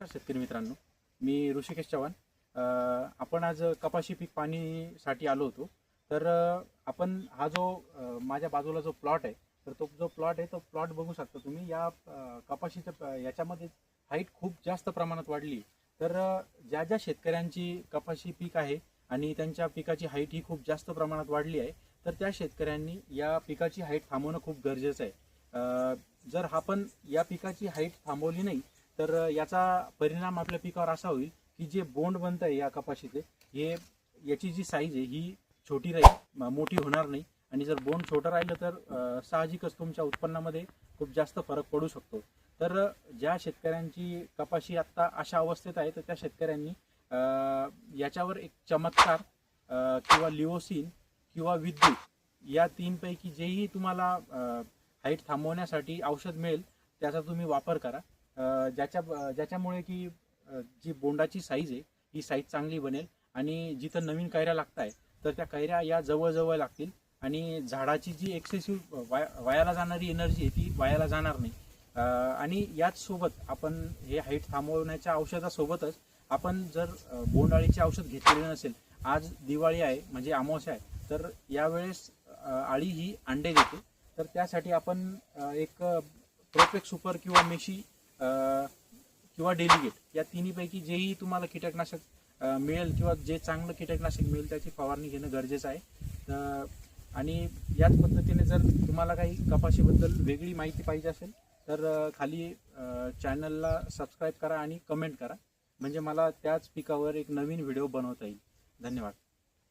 शेतकरी मित्रांनो मी ऋषिकेश चव्हाण. आपण आज कपाशी पीक पाणीसाठी आलो होतो. तर आपण हा जो माझ्या बाजूला जो प्लॉट आहे तर तो जो प्लॉट आहे तो प्लॉट बघू शकता तुम्ही. या कपाशीचं याच्यामध्ये हाईट खूप जास्त प्रमाणात वाढली तर ज्या ज्या शेतकऱ्यांची कपाशी पीक आहे आणि त्यांच्या पिकाची हाईट ही खूप जास्त प्रमाणात वाढली आहे तर त्या शेतकऱ्यांनी या पिकाची हाईट थांबवणं खूप गरजेचं आहे. जर आपण या पिकाची हाईट थांबवली नाही तर याचा परिणाम आपल्या पिकावर असा होईल की जे बोंड बनत आहे या कपाशीचे हे याची जी साईज आहे ही छोटी राहील मोठी होणार नाही. आणि जर बोंड छोटं राहिलं तर साहजिकच तुमच्या उत्पन्नामध्ये खूप जास्त फरक पडू शकतो. तर ज्या शेतकऱ्यांची कपाशी आत्ता अशा अवस्थेत आहे तर त्या शेतकऱ्यांनी याच्यावर एक चमत्कार किंवा लिओसिन किंवा विद्युत या तीनपैकी जेही तुम्हाला हाईट थांबवण्यासाठी औषध मिळेल त्याचा तुम्ही वापर करा. ज्याच्या ज्याच्यामुळे की जी बोंडाची साईज आहे ही साईज चांगली बनेल. आणि जिथं नवीन कैऱ्या लागत आहे तर त्या कैऱ्या या जवळजवळ लागतील. आणि झाडाची जी एक्सेसिव्ह वाया वायाला जाणारी एनर्जी आहे ती वायाला जाणार नाही. आणि याच सोबत आपण हे हाईट थांबवण्याच्या औषधासोबतच आपण जर बोंडाळीचे औषध घेतलेले नसेल आज दिवाळी आहे म्हणजे अमावस्या आहे तर यावेळेस आळी ही अंडे देते. तर त्यासाठी आपण एक प्रोफेक्ट सुपर किंवा मेशी किंवा डेलिगेट या तिन्हीपैकी जेही तुम्हाला कीटकनाशक मिळेल किंवा जे चांगलं कीटकनाशक मिळेल त्याची फवारणी घेणं गरजेचं आहे. आणि याच पद्धतीने जर तुम्हाला काही कपाशीबद्दल वेगळी माहिती पाहिजे असेल तर खाली चॅनलला सबस्क्राईब करा आणि कमेंट करा. म्हणजे मला त्याच पिकावर एक नवीन व्हिडिओ बनवता येईल. धन्यवाद.